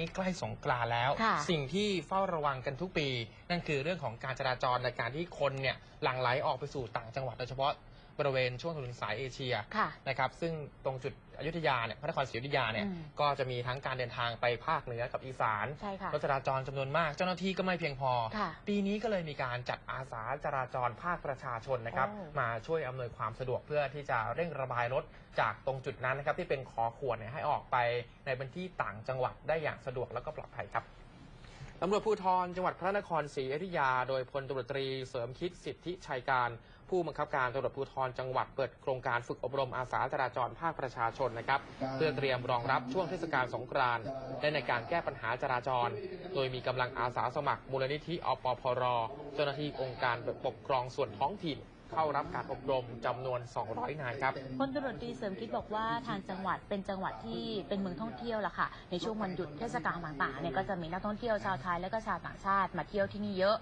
นี้ใกล้สงกรานต์แล้ว ค่ะ สิ่งที่เฝ้าระวังกันทุกปี นั่นคือเรื่องของการจราจรในการที่คนเนี่ยหลั่งไหลออกไปสู่ต่างจังหวัดโดยเฉพาะ บริเวณช่วงถนนสายเอเชียค่ะ นะครับซึ่งตรงจุดอยุธยาเนี่ยพระนครศรีอยุธยาเนี่ยอืม ก็จะมีทั้งการเดินทางไปภาคเหนือกับอีสานใช่ค่ะ รถจราจรจำนวนมาก เจ้าหน้าที่ก็ไม่เพียงพอ ค่ะ ปีนี้ก็เลยมีการจัดอาสาจราจรภาคประชาชนนะครับ โอ้มาช่วยอำนวยความสะดวกเพื่อที่จะเร่งระบายรถจากตรงจุดนั้นนะครับที่เป็นขอขวดเนี่ยให้ออกไปในพื้นที่ต่างจังหวัดได้อย่างสะดวกแล้วก็ปลอดภัยครับ ตำรวจภูธรจังหวัดพระนครศรีอยุธยา โดยพลตำรวจตรีเสริมคิดสิทธิชัยการ ผู้บังคับการตำรวจภูธรจังหวัดเปิดโครงการฝึกอบรมอาสาจราจรภาคประชาชนนะครับ เพื่อเตรียมรองรับช่วงเทศกาลสงกรานต์และในการแก้ปัญหาจราจร โดยมีกำลังอาสาสมัครมูลนิธิอปพรเจ้าหน้าที่องค์การปกครองส่วนท้องถิ่น เข้ารับการอบรมจำนวน 200 นายครับพลตำรวจตรีเสริมคิดบอกว่าทางจังหวัดเป็นจังหวัดที่เป็นเมืองท่องเที่ยวละค่ะ ในช่วงวันหยุดเทศกาลต่างๆเนี่ยก็จะมีนักท่องเที่ยวชาวไทยและก็ชาวต่างชาติมาเที่ยวที่นี่เยอะ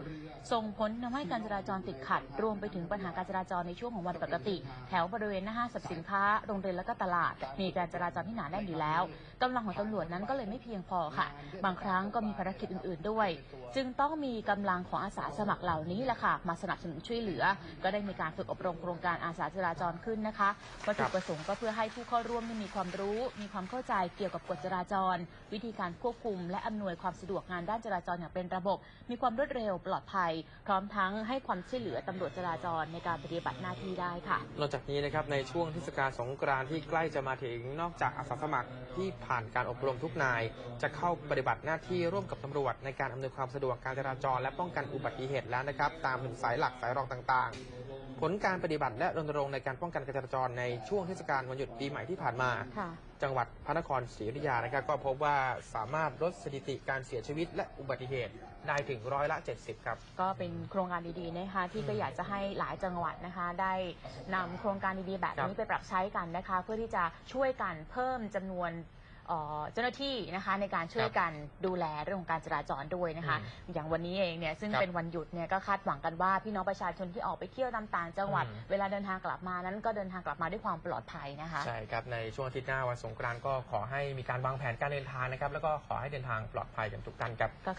ส่งผลทำให้การจราจรติดขัด รวมไปถึงปัญหาการจราจรในช่วงของวันปกติ แถวบริเวณหน้าห้างสรรพสินค้าโรงเรียนและก็ตลาด มีการจราจรที่หนาแน่นอยู่แล้วกำลังของตำรวจนั้นก็เลยไม่เพียงพอค่ะ บางครั้งก็มีภารกิจอื่น ๆด้วย จึงต้องมีกำลังของอาสาสมัครเหล่านี้แหละค่ะมาสนับสนุนช่วยเหลือก็ได้มีการฝึกอบรมโครงการอาสาจราจรขึ้นนะคะวัตถุประสงค์ก็เพื่อให้ผู้เข้าร่วมได้มีความรู้ มีความเข้าใจเกี่ยวกับกฎจราจร วิธีการควบคุม และอำนวยความสะดวกงานด้านจราจรอย่างเป็นระบบ มีความรวดเร็วปลอดภัย พร้อมทั้งให้ความช่วยเหลือตำรวจจราจรในการปฏิบัติหน้าที่ได้ค่ะ นอกจากนี้นะครับในช่วงเทศกาลสงกรานต์ที่ใกล้จะมาถึงนอกจากอาสาสมัครที่ผ่านการอบรมทุกนาย จะเข้าปฏิบัติหน้าที่ร่วมกับตำรวจ ในการอำนวยความสะดวกการจราจร และป้องกันอุบัติเหตุแล้วนะครับ ตามถึงสายหลักสายรองต่างๆผลการปฏิบัติและรณรงค์ในการป้องกันการจราจรในช่วงเทศกาลวันหยุดปีใหม่ที่ผ่านมา ค่ะจังหวัดพระนครศรีอยุธยานะครับก็พบว่าสามารถลดสถิติการเสียชีวิตและอุบัติเหตุได้ถึงร้อยละ 70 ครับ ก็เป็นโครงการดีๆนะคะที่ก็อยากจะให้หลายจังหวัดนะคะ ได้นำโครงการดีๆแบบนี้ไปปรับใช้กันนะคะ เพื่อที่จะช่วยกันเพิ่มจำนวน เอ่อเจ้าหน้าที่นะคะในการช่วยกันดูแลเรื่องของการจราจรด้วยนะคะ อย่างวันนี้เองเนี่ยซึ่งครับเป็นวันหยุดเนี่ยก็คาดหวังกันว่าพี่น้องประชาชนที่ออกไปเที่ยวตามต่างจังหวัดอืมเวลาเดินทางกลับมานั้นก็เดินทางกลับมาด้วยความปลอดภัยนะคะใช่ครับในช่วงอาทิตย์หน้าวันสงกรานต์ก็ขอให้มีการวางแผนการเดินทางนะครับแล้วก็ขอให้เดินทางปลอดภัยกันทุกท่านครับก็